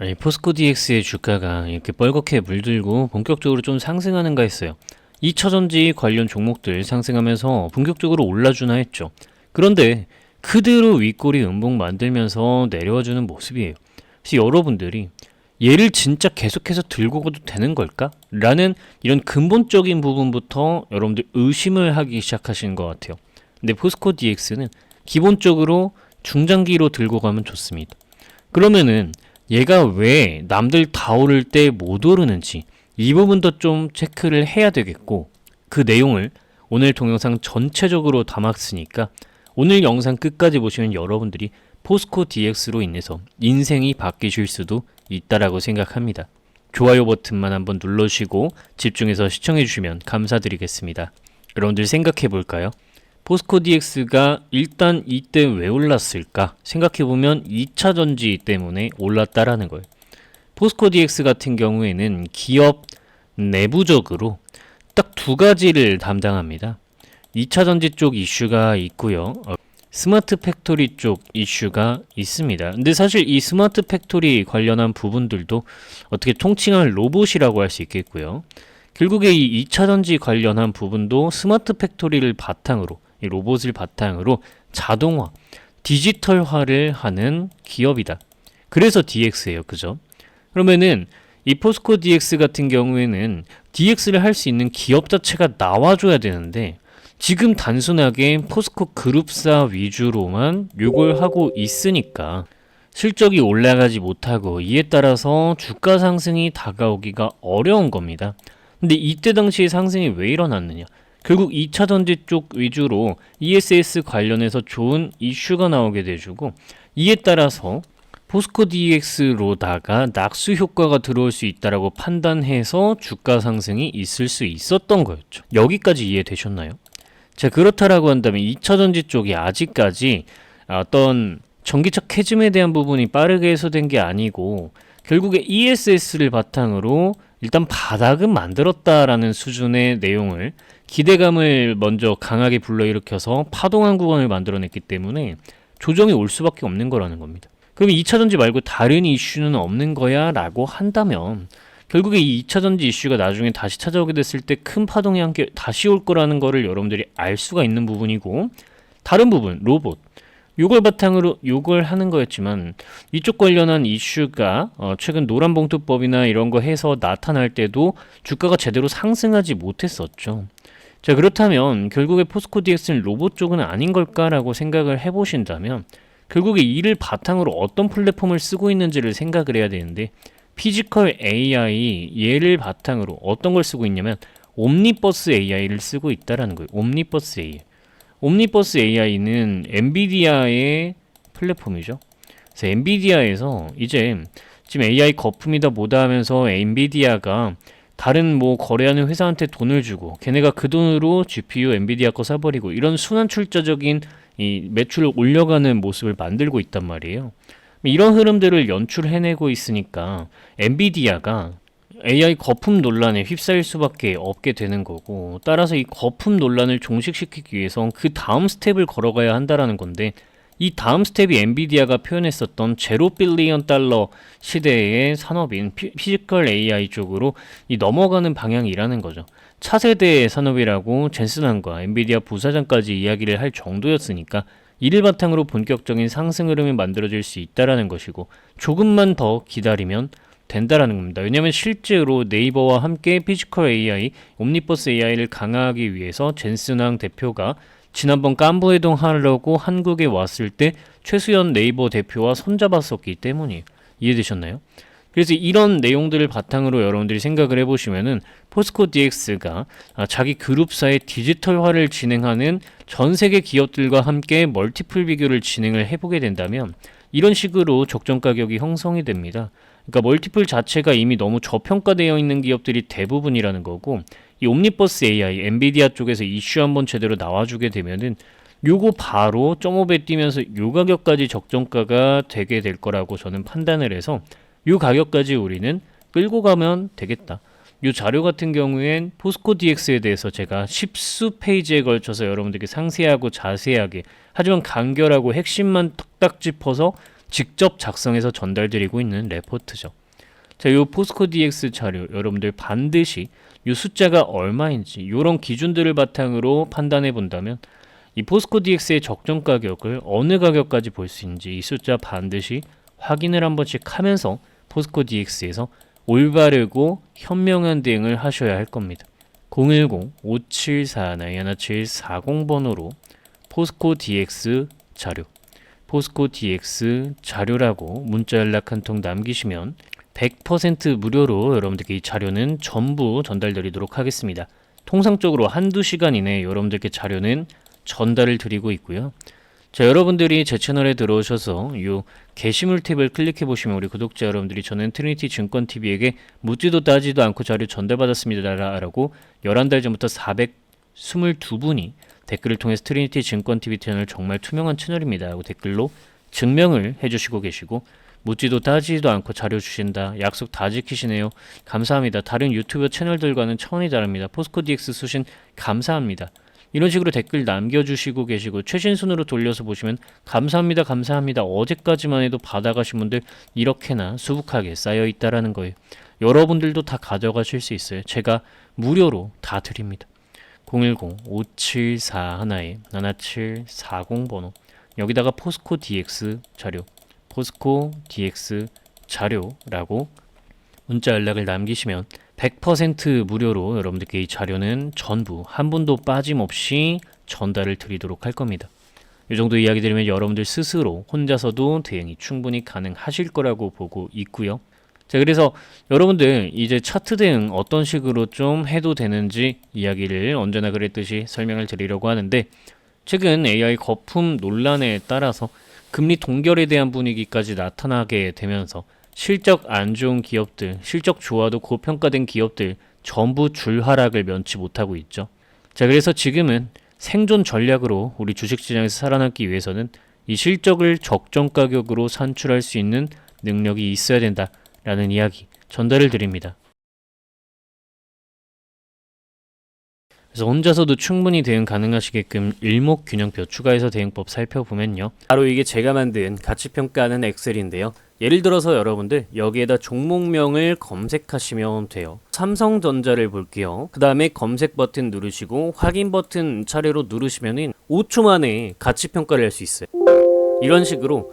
아니 포스코 DX의 주가가 이렇게 뻘겋게 물들고 본격적으로 좀 상승하는가 했어요. 2차전지 관련 종목들 상승하면서 본격적으로 올라주나 했죠. 그런데 그대로 윗골이 음봉 만들면서 내려와주는 모습이에요. 혹시 여러분들이 얘를 진짜 계속해서 들고 가도 되는 걸까? 라는 이런 근본적인 부분부터 여러분들 의심을 하기 시작하시는 것 같아요. 근데 포스코 DX는 기본적으로 중장기로 들고 가면 좋습니다. 그러면은 얘가 왜 남들 다 오를 때 못 오르는지 이 부분도 좀 체크를 해야 되겠고 그 내용을 오늘 동영상 전체적으로 담았으니까 오늘 영상 끝까지 보시면 여러분들이 포스코 DX로 인해서 인생이 바뀌실 수도 있다라고 생각합니다. 좋아요 버튼만 한번 눌러주시고 집중해서 시청해 주시면 감사드리겠습니다. 여러분들 생각해 볼까요? 포스코 DX가 일단 이때 왜 올랐을까? 생각해 보면 2차 전지 때문에 올랐다라는 거예요. 포스코 DX 같은 경우에는 기업 내부적으로 딱 두 가지를 담당합니다. 2차 전지 쪽 이슈가 있고요. 어, 스마트 팩토리 쪽 이슈가 있습니다. 근데 사실 이 스마트 팩토리 관련한 부분들도 어떻게 통칭할 로봇이라고 할 수 있겠고요. 결국에 이 2차 전지 관련한 부분도 스마트 팩토리를 바탕으로 이 로봇을 바탕으로 자동화, 디지털화를 하는 기업이다. 그래서 DX예요. 그죠? 그러면은 이 포스코 DX 같은 경우에는 DX를 할 수 있는 기업 자체가 나와줘야 되는데 지금 단순하게 포스코 그룹사 위주로만 요걸 하고 있으니까 실적이 올라가지 못하고 이에 따라서 주가 상승이 다가오기가 어려운 겁니다. 근데 이때 당시에 상승이 왜 일어났느냐? 결국 2차 전지 쪽 위주로 ESS 관련해서 좋은 이슈가 나오게 돼주고 이에 따라서 포스코 DX로다가 낙수 효과가 들어올 수 있다라고 판단해서 주가 상승이 있을 수 있었던 거였죠. 여기까지 이해되셨나요? 자 그렇다라고 한다면 2차 전지 쪽이 아직까지 어떤 전기차 캐즘에 대한 부분이 빠르게 해소된 게 아니고 결국에 ESS를 바탕으로 일단 바닥은 만들었다라는 수준의 내용을 기대감을 먼저 강하게 불러일으켜서 파동한 구간을 만들어냈기 때문에 조정이 올 수밖에 없는 거라는 겁니다. 그럼 2차 전지 말고 다른 이슈는 없는 거야? 라고 한다면 결국에 이 2차 전지 이슈가 나중에 다시 찾아오게 됐을 때 큰 파동이 함께 다시 올 거라는 거를 여러분들이 알 수가 있는 부분이고 다른 부분 로봇 요걸 바탕으로 요걸 하는 거였지만 이쪽 관련한 이슈가 어 최근 노란봉투법이나 이런 거 해서 나타날 때도 주가가 제대로 상승하지 못했었죠. 자 그렇다면 결국에 포스코 DX는 로봇 쪽은 아닌 걸까라고 생각을 해보신다면 결국에 이를 바탕으로 어떤 플랫폼을 쓰고 있는지를 생각을 해야 되는데 피지컬 AI 얘를 바탕으로 어떤 걸 쓰고 있냐면 옴니버스 AI를 쓰고 있다라는 거예요. 옴니버스 AI. 옴니버스 AI는 엔비디아의 플랫폼이죠. 그래서 엔비디아에서 이제 지금 AI 거품이다 뭐다 하면서 엔비디아가 다른 뭐 거래하는 회사한테 돈을 주고 걔네가 그 돈으로 GPU 엔비디아 거 사버리고 이런 순환 출자적인 이 매출을 올려가는 모습을 만들고 있단 말이에요. 이런 흐름들을 연출해내고 있으니까 엔비디아가 AI 거품 논란에 휩싸일 수밖에 없게 되는 거고 따라서 이 거품 논란을 종식시키기 위해서 그 다음 스텝을 걸어가야 한다라는 건데 이 다음 스텝이 엔비디아가 표현했었던 제로 빌리언 달러 시대의 산업인 피, 피지컬 AI 쪽으로 이 넘어가는 방향이라는 거죠. 차세대 산업이라고 젠슨한과 엔비디아 부사장까지 이야기를 할 정도였으니까 이를 바탕으로 본격적인 상승 흐름이 만들어질 수 있다라는 것이고 조금만 더 기다리면 된다라는 겁니다. 왜냐하면 실제로 네이버와 함께 피지컬 AI, 옴니버스 AI를 강화하기 위해서 젠슨왕 대표가 지난번 깐부회동 하려고 한국에 왔을 때 최수연 네이버 대표와 손잡았었기 때문이에요. 이해되셨나요? 그래서 이런 내용들을 바탕으로 여러분들이 생각을 해보시면은 포스코 DX가 자기 그룹사의 디지털화를 진행하는 전 세계 기업들과 함께 멀티플 비교를 진행을 해보게 된다면 이런 식으로 적정 가격이 형성이 됩니다. 그러니까 멀티플 자체가 이미 너무 저평가되어 있는 기업들이 대부분이라는 거고 이 옴니버스 AI, 엔비디아 쪽에서 이슈 한번 제대로 나와주게 되면은 요거 바로 0.5배 뛰면서 요 가격까지 적정가가 되게 될 거라고 저는 판단을 해서 요 가격까지 우리는 끌고 가면 되겠다. 요 자료 같은 경우엔 포스코 DX에 대해서 제가 십수 페이지에 걸쳐서 여러분들께 상세하고 자세하게 하지만 간결하고 핵심만 탁딱 짚어서 직접 작성해서 전달드리고 있는 레포트죠. 자, 요 포스코 DX 자료 여러분들 반드시 이 숫자가 얼마인지 이런 기준들을 바탕으로 판단해 본다면 이 포스코 DX의 적정 가격을 어느 가격까지 볼 수 있는지 이 숫자 반드시 확인을 한 번씩 하면서 포스코 DX에서 올바르고 현명한 대응을 하셔야 할 겁니다. 010-574-1740번호로 포스코 DX 자료, 포스코 DX 자료라고 문자 연락 한 통 남기시면 100% 무료로 여러분들께 이 자료는 전부 전달드리도록 하겠습니다. 통상적으로 한두 시간 이내에 여러분들께 자료는 전달을 드리고 있고요. 자, 여러분들이 제 채널에 들어오셔서 이 게시물 탭을 클릭해 보시면 우리 구독자 여러분들이 저는 트리니티 증권 TV에게 묻지도 따지도 않고 자료 전달받았습니다라고 11달 전부터 422분이 댓글을 통해서 트리니티 증권 TV 채널 정말 투명한 채널입니다. 하고 댓글로 증명을 해 주시고 계시고 묻지도 따지지도 않고 자료 주신다. 약속 다 지키시네요. 감사합니다. 다른 유튜브 채널들과는 차원이 다릅니다. 포스코 DX 수신 감사합니다. 이런 식으로 댓글 남겨주시고 계시고 최신 순으로 돌려서 보시면 감사합니다 감사합니다 어제까지만 해도 받아가신 분들 이렇게나 수북하게 쌓여 있다라는 거예요 여러분들도 다 가져가실 수 있어요 제가 무료로 다 드립니다 010-574-1740 번호 여기다가 포스코 DX 자료 포스코 DX 자료라고 문자 연락을 남기시면 100% 무료로 여러분들께 이 자료는 전부 한 분도 빠짐없이 전달을 드리도록 할 겁니다. 이 정도 이야기 드리면 여러분들 스스로 혼자서도 대응이 충분히 가능하실 거라고 보고 있고요. 자, 그래서 여러분들 이제 차트 대응 어떤 식으로 좀 해도 되는지 이야기를 언제나 그랬듯이 설명을 드리려고 하는데 최근 AI 거품 논란에 따라서 금리 동결에 대한 분위기까지 나타나게 되면서 실적 안 좋은 기업들, 실적 좋아도 고평가된 기업들 전부 줄하락을 면치 못하고 있죠. 자, 그래서 지금은 생존 전략으로 우리 주식시장에서 살아남기 위해서는 이 실적을 적정 가격으로 산출할 수 있는 능력이 있어야 된다라는 이야기 전달을 드립니다. 그래서 혼자서도 충분히 대응 가능하시게끔 일목균형표 추가해서 대응법 살펴보면요. 바로 이게 제가 만든 가치평가하는 엑셀인데요. 예를 들어서 여러분들 여기에다 종목명을 검색하시면 돼요. 삼성전자를 볼게요. 그 다음에 검색 버튼 누르시고 확인 버튼 차례로 누르시면은 5초 만에 가치평가를 할 수 있어요. 이런 식으로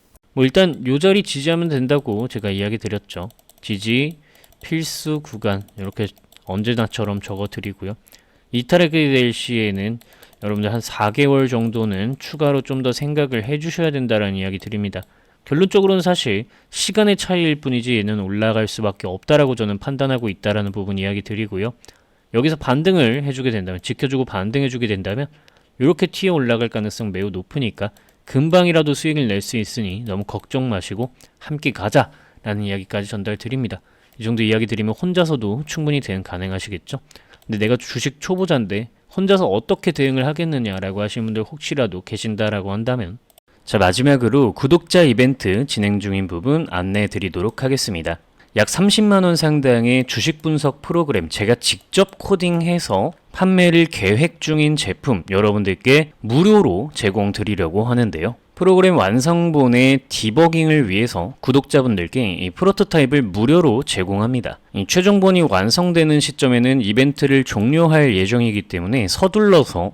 뭐 일단 요 자리 지지하면 된다고 제가 이야기 드렸죠. 지지 필수 구간 이렇게 언제나처럼 적어 드리고요. 이탈하게 될 시에는 여러분들 한 4개월 정도는 추가로 좀 더 생각을 해 주셔야 된다라는 이야기 드립니다. 결론적으로는 사실 시간의 차이일 뿐이지 얘는 올라갈 수밖에 없다라고 저는 판단하고 있다라는 부분 이야기 드리고요. 여기서 반등을 해주게 된다면 지켜주고 반등해주게 된다면 이렇게 튀어 올라갈 가능성 매우 높으니까 금방이라도 수익을 낼 수 있으니 너무 걱정 마시고 함께 가자 라는 이야기까지 전달 드립니다. 이 정도 이야기 드리면 혼자서도 충분히 대응 가능하시겠죠? 근데 내가 주식 초보자인데 혼자서 어떻게 대응을 하겠느냐라고 하시는 분들 혹시라도 계신다라고 한다면 자 마지막으로 구독자 이벤트 진행 중인 부분 안내해 드리도록 하겠습니다. 약 30만 원 상당의 주식 분석 프로그램 제가 직접 코딩해서 판매를 계획 중인 제품 여러분들께 무료로 제공 드리려고 하는데요. 프로그램 완성본의 디버깅을 위해서 구독자분들께 이 프로토타입을 무료로 제공합니다. 이 최종본이 완성되는 시점에는 이벤트를 종료할 예정이기 때문에 서둘러서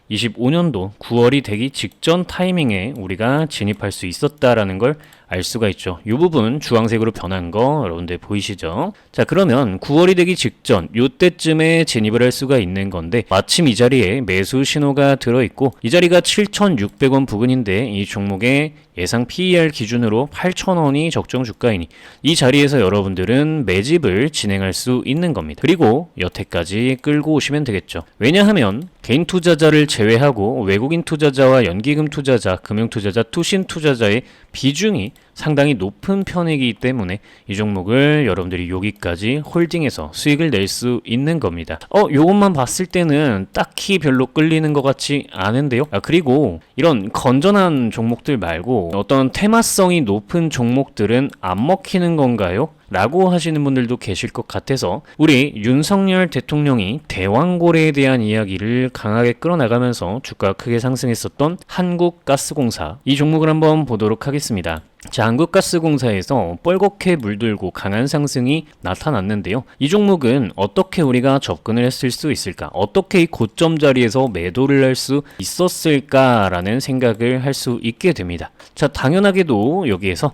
25년도 9월이 되기 직전 타이밍에 우리가 진입할 수 있었다라는 걸 알 수가 있죠. 이 부분 주황색으로 변한 거 여러분들 보이시죠? 자, 그러면 9월이 되기 직전 요때쯤에 진입을 할 수가 있는 건데 마침 이 자리에 매수 신호가 들어 있고 이 자리가 7,600원 부근인데 이 종목의 예상 PER 기준으로 8,000원이 적정 주가이니 이 자리에서 여러분들은 매집을 진행할 수 있는 겁니다. 그리고 여태까지 끌고 오시면 되겠죠. 왜냐하면 개인 투자자를 제외하고 외국인 투자자와 연기금 투자자, 금융 투자자, 투신 투자자의 비중이 상당히 높은 편이기 때문에 이 종목을 여러분들이 여기까지 홀딩해서 수익을 낼 수 있는 겁니다. 어, 요것만 봤을 때는 딱히 별로 끌리는 것 같지 않은데요. 아, 그리고 이런 건전한 종목들 말고 어떤 테마성이 높은 종목들은 안 먹히는 건가요? 라고 하시는 분들도 계실 것 같아서 우리 윤석열 대통령이 대왕고래에 대한 이야기를 강하게 끌어나가면서 주가가 크게 상승했었던 한국가스공사 이 종목을 한번 보도록 하겠습니다. 자, 한국가스공사에서 뻘겋게 물들고 강한 상승이 나타났는데요. 이 종목은 어떻게 우리가 접근을 했을 수 있을까? 어떻게 이 고점 자리에서 매도를 할 수 있었을까라는 생각을 할 수 있게 됩니다. 자, 당연하게도 여기에서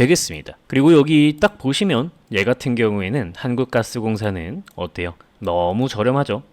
되겠습니다. 그리고 여기 딱 보시면 얘 같은 경우에는 한국가스공사는 어때요? 너무 저렴하죠.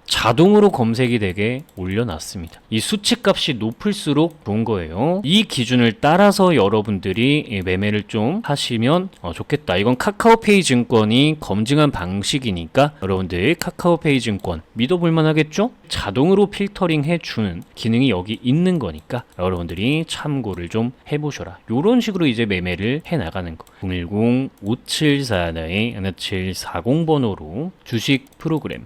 자동으로 검색이 되게 올려놨습니다. 이 수치값이 높을수록 좋은 거예요. 이 기준을 따라서 여러분들이 매매를 좀 하시면 어, 좋겠다. 이건 카카오페이 증권이 검증한 방식이니까 여러분들 카카오페이 증권 믿어볼 만 하겠죠? 자동으로 필터링 해주는 기능이 여기 있는 거니까 여러분들이 참고를 좀 해보셔라. 이런 식으로 이제 매매를 해 나가는 하는 거 010-5741-1740번호로 주식 프로그램